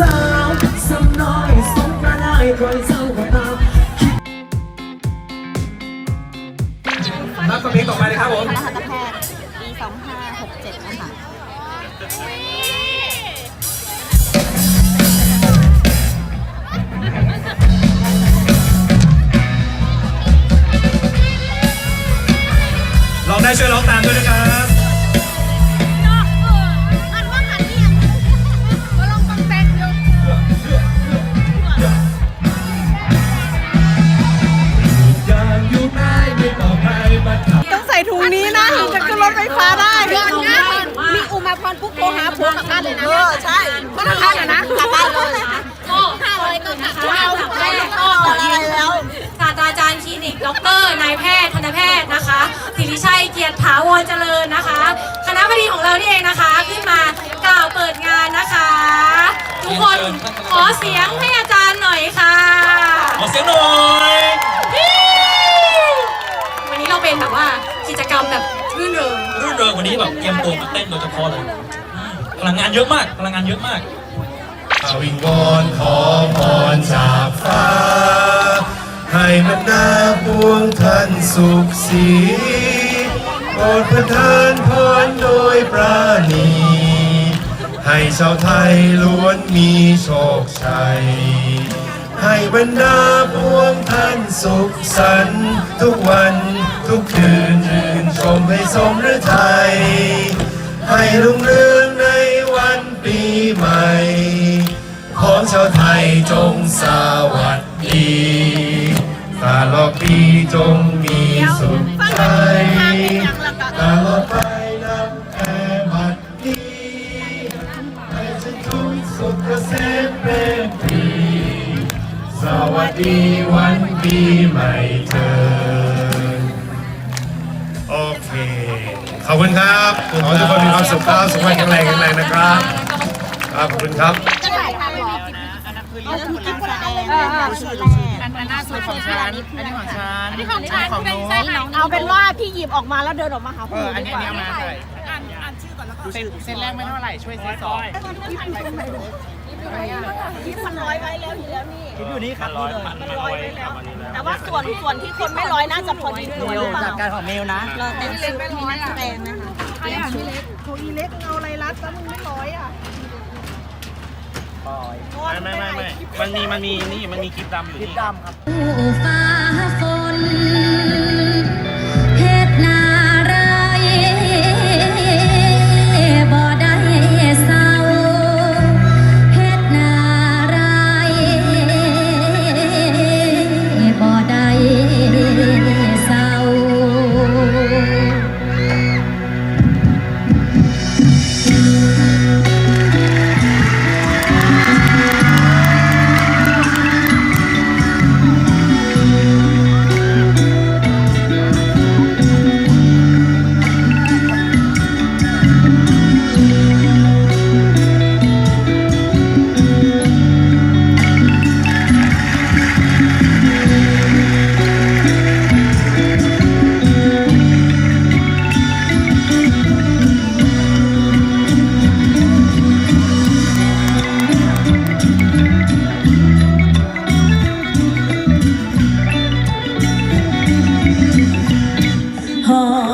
สาวสำน้อยสงกระได้คอยเศร้าก็ตามรับฟังเพลงต่อไปเลยครับผมคณะทันตแพทย์ปี2567 นะคะร้องได้ช่วยร้องตามด้วยนะครับ รนายแพทย์ทันตแพทย์นะคะสิริชัยเกียรติถาวรเจริญนะคะ คณะบดีของเรานี่เองนะคะ ขึ้นมากล่าวเปิดงานนะคะ ทุกคนขอเสียงให้อาจารย์หน่อยค่ะขอเสียงหน่อยวันนี้เราเป็นแบบว่ากิจกรรมแบบรื่นเริงรื่นเริงวันนี้แบบเตรียมตัวมาเต้นโดยเฉพาะเลยอืมพลังงานเยอะมากพลังงานเยอะมากวิงวอนขอพรจากฟ้าให้ บรรดาพวงท่านสุขสีโปรดประทานพรโดยปราณี ให้ชาวไทยล้วนมีโชคชัย ให้บรรดาพวงท่านสุขสันต์ทุกวันทุกคืนรื่นชมให้สมฤทัยให้รุ่งเรืองในวันปีใหม่ ของชาวไทยจงสวัสดี ลอดปีจงมีสุขใจตลอดไปนับแต่บัดนี้ให้ฉันทุกสุขเกษมเป็นปีสวัสดีวันปีใหม่เธอโอเค ขอบคุณครับขอให้ทุกคนมีความสุขครับสุขภาพแข็งแรงแข็งแรงนะครับครับขอบคุณครับ จะถ่ายทางหรอเอาคือการแสดงชื่ อแรกอันนั้นหน้าสุดของฉัน อันนี้ของฉันอันนี้ของฉันของหนูเอาเป็นว่าพี่หยิบออกมาแล้วเดินออกมาหาเอผู้ออื่นอันดีนี้กอันว่านี้เอามาใส่อ่านอ่านชื่อก่อนแล้วก็เส้นเส้นแรกไม่เท่าไหร่ช่วยเส้นสองที่มันร้อยไว้แล้วทีแล้วนี่อยู่นี่ครับนี่เลยมันร้อยไว้แล้วแต่ว่าส่วนส่วนที่คนไม่ร้อยน่าจะพอดีตัวหรือเปล่าจากการของเมลนะเราเต็มชุดมีนักแสดงนะคะ ไม่ไม่ไม่ไม่มันมีมันมีนี่มันมีคลิปดำอยู่นี่ฟ้าฝน हाँ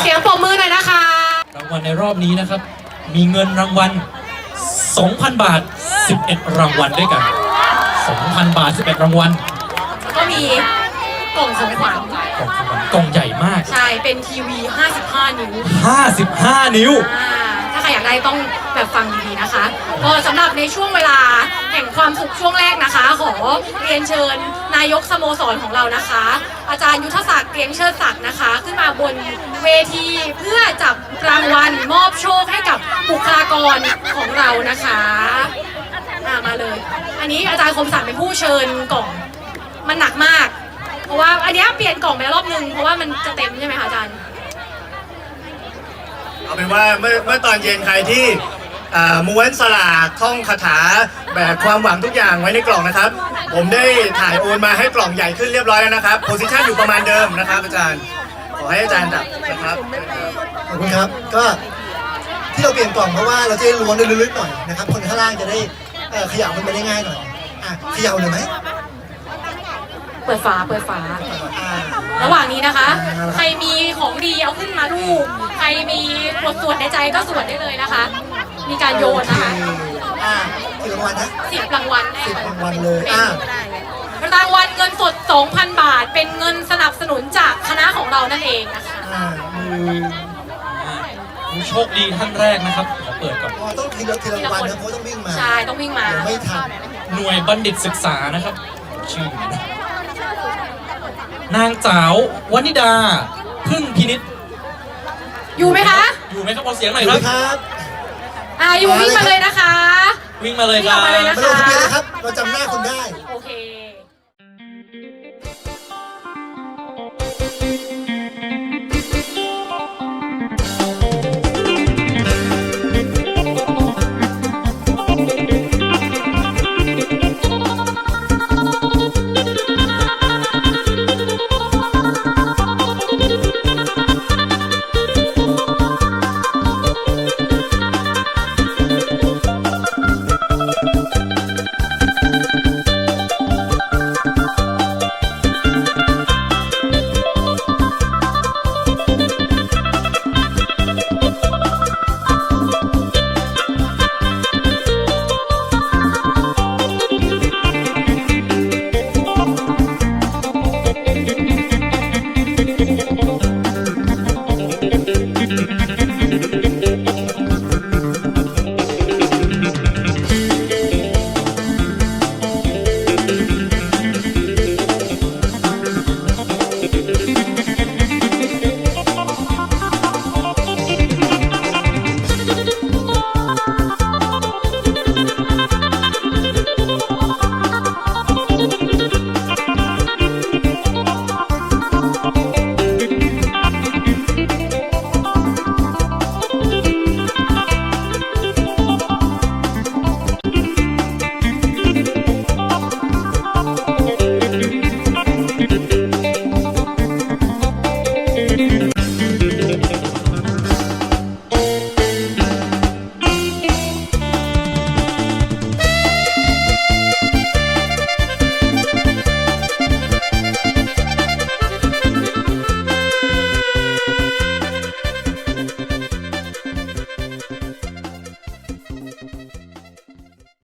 เสียงปรบมือหน่อยนะคะ รางวัลในรอบนี้นะครับ มีเงินรางวัล 2,000 บาท 11 รางวัลด้วยกัน 2,000 บาท 11 รางวัลก็มีกล่องของขวัญกล่องของขวัญกล่องใหญ่มาก ใช่ เป็นทีวี 55 นิ้ว 55 นิ้ว อ่า อยากได้ต้องแบบฟังดีๆนะคะก็สำหรับในช่วงเวลาแห่งความสุขช่วงแรกนะคะ ขอเรียนเชิญนายกสโมสรของเรานะคะ อาจารย์ยุทธศักดิ์เกรียงเชิดศักดิ์นะคะ ขึ้นมาบนเวทีเพื่อจับรางวัลมอบโชคให้กับบุคลากรของเรานะคะอ่ามาเลย อันนี้อาจารย์คมสันเป็นผู้เชิญกล่องมันหนักมาก เพราะว่าอันนี้เปลี่ยนกล่องไปแล้วรอบนึงเพราะว่ามันจะเต็มใช่ไหมคะอาจารย์ เอาเป็นว่าเมื่อเมื่อตอนเย็นใครที่อ่าม้วนสลากท่องคาถาแบกความหวังทุกอย่างไว้ในกล่องนะครับ ผมได้ถ่ายโอนมาให้กล่องใหญ่ขึ้นเรียบร้อยแล้วนะครับโพซิชันอยู่ประมาณเดิมนะครับอาจารย์ ขอให้อาจารย์ดับนะครับขอบคุณครับ ก็ที่เราเปลี่ยนกล่องเพราะว่าเราจะได้ล้วงได้ลึกๆหน่อยนะครับ คนข้างล่างจะได้เอ่อขยับมันไปได้ง่ายหน่อยอะเขย่าเลยไหมเปิดฝาเปิดฝา อ่า ระหว่างนี้นะคะ ใครมีของดีเอาขึ้นมาลูก ใครมีบทสวดในใจก็สวดได้เลยนะคะ มีการโยนนะคะโอเคอ่ากี่รางวัลนะสิบรางวัลแน่สิบเลยรางวัลเลยอ่ารางวัลเงินสด 2,000 บาท เป็นเงินสนับสนุนจากคณะของเรานั่นเองนะคะ อ่ามือผู้โชคดีท่านแรกนะครับ ขอเปิดก่อน อ๋อต้องทีละทีละรางวัลนะเพราะต้องวิ่งมาใช่ ต้องวิ่งมา เดี๋ยวไม่ทัน หน่วยบัณฑิตศึกษานะครับ ชื่อนางสาววนิดา พึ่งพินิษอยู่ไหมคะอยู่ไหมครับเอาเสียงหน่อยอยู่คไหมรับ ครับอ่าอยู่วิ่งมาเลยนะคะ วิ่งมาเลยควิ่งอรัอบ กมาเลยนะไม่ต้องทะเบียนเลยครับ เราจำหน้าคุณได้ โอเค